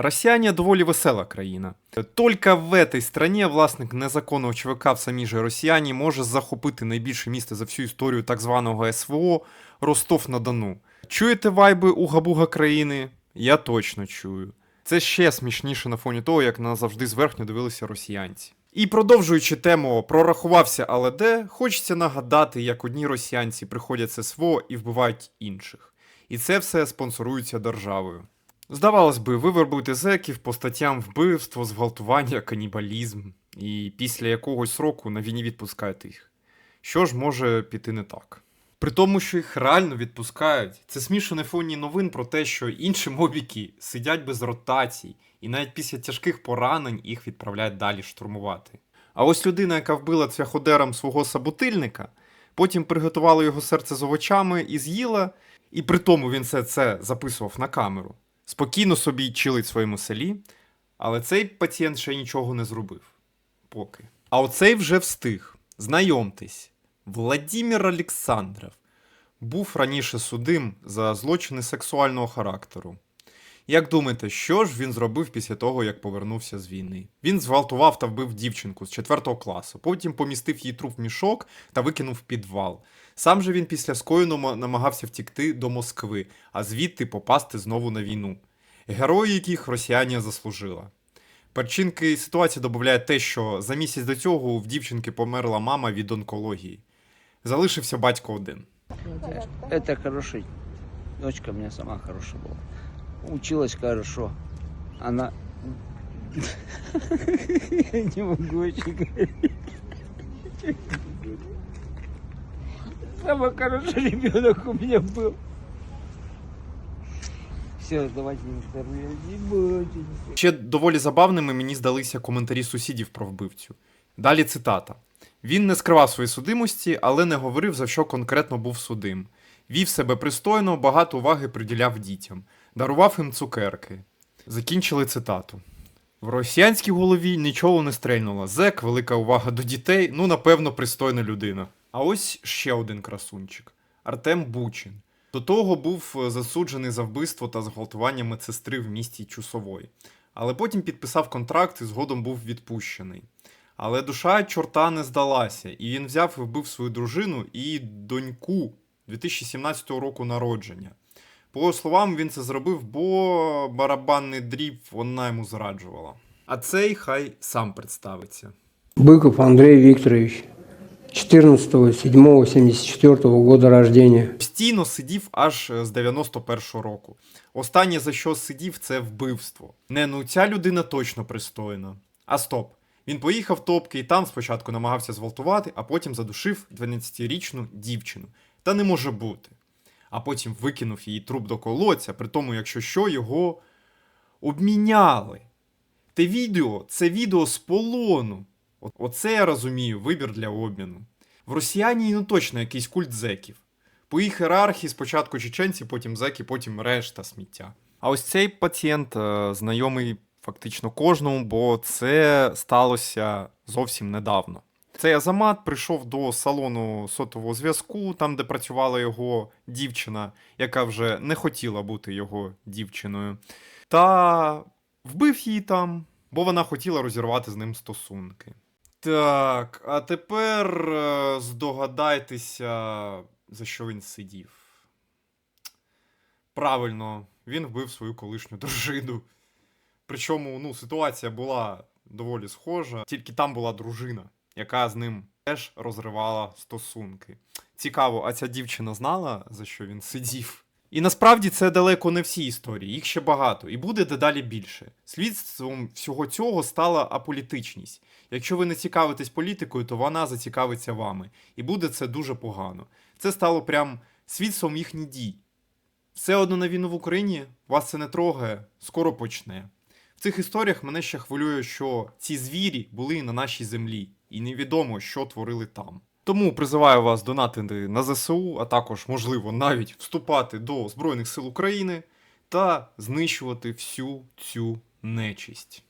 Россияне доволі весела країна. Только в этой стране власник незаконного ЧВК в самій же Росіяні може захопити найбільше місто за всю історію так званого СВО Ростов-на-Дону. Чуєте вайби уга-буга країни? Я точно чую. Це ще смішніше на фоні того, як на завжди зверхньо дивилися росіянці. І продовжуючи тему прорахувався, але де, хочеться нагадати, як одні росіянці приходять з СВО і вбивають інших. І це все спонсорується державою. Здавалось би, ви вербуєте зеків по статтям вбивство, зґвалтування, канібалізм, і після якогось року на війні відпускаєте їх. Що ж може піти не так? При тому, що їх реально відпускають, це смішно на фоні новин про те, що інші мобіки сидять без ротацій, і навіть після тяжких поранень їх відправляють далі штурмувати. А ось людина, яка вбила цвяходером свого сабутильника, потім приготувала його серце з овочами і з'їла, і при тому він все це записував на камеру. Спокійно собі чилить в своєму селі, але цей пацієнт ще нічого не зробив. Поки. А оцей вже встиг. Знайомтесь, Владимир Олександров був раніше судим за злочини сексуального характеру. Як думаєте, що ж він зробив після того, як повернувся з війни? Він зґвалтував та вбив дівчинку з 4 класу, потім помістив її труп в мішок та викинув в підвал. Сам же він після скоєного намагався втікти до Москви, а звідти попасти знову на війну. Герої, яких росіяне заслужила. Перчинки ситуації додає те, що за місяць до цього в дівчинки померла мама від онкології. Залишився батько один. Это хороший. Дочка у меня сама хорошая была. Училась хорошо. Она... Я не могу очень говорить. Самый хороший ребенок у меня был. Все, давайте. Не. Ще доволі забавними мені здалися коментарі сусідів про вбивцю. Далі цитата: Він не скривав свої судимості, але не говорив, за що конкретно був судим. Вів себе пристойно, багато уваги приділяв дітям, дарував їм цукерки. Закінчили цитату. В росіянській голові нічого не стрельнуло. Зек, велика увага до дітей, ну, напевно, пристойна людина. А ось ще один красунчик Артем Бучин. До того був е, засуджений за вбивство та зґвалтування медсестри в місті Чусовой. Але потім підписав контракт і згодом був відпущений. Але душа чорта не здалася, і він взяв і вбив свою дружину і доньку 2017 року народження. По його словам, він це зробив, бо барабанний дріб вона йому зраджувала. А цей хай сам представиться. Быков Андрей Викторович, 14.07.74 года рождения. Постійно сидів аж з 91-го року. Останнє за що сидів, це вбивство. Не, ну ця людина точно пристойна. А стоп. Він поїхав топки і там спочатку намагався зґвалтувати, а потім задушив 12-річну дівчину. Та не може бути. А потім викинув її труп до колодця, при тому, якщо що, його обміняли. Те відео це відео з полону. Оце я розумію, вибір для обміну. В росіяні ну точно якийсь культ зеків. По їх ієрархії спочатку чеченці, потім зеки, потім решта сміття. А ось цей пацієнт е, знайомий фактично кожному, бо це сталося зовсім недавно. Цей Азамат прийшов до салону сотового зв'язку, там, де працювала його дівчина, яка вже не хотіла бути його дівчиною, та вбив її там, бо вона хотіла розірвати з ним стосунки. Так, а тепер е, здогадайтеся, за що він сидів. Правильно, він вбив свою колишню дружину. Причому ну, ситуація була доволі схожа, тільки там була дружина, яка з ним теж розривала стосунки. Цікаво, а ця дівчина знала, за що він сидів? І насправді це далеко не всі історії, їх ще багато, і буде дедалі більше. Слідством всього цього стала аполітичність. Якщо ви не цікавитесь політикою, то вона зацікавиться вами. І буде це дуже погано. Це стало прям свідством їхніх дій. Все одно на війну в Україні вас це не трогає, скоро почне. В цих історіях мене ще хвилює, що ці звірі були на нашій землі, і невідомо, що творили там. Тому призиваю вас донатити на ЗСУ, а також, можливо, навіть вступати до Збройних сил України та знищувати всю цю нечисть.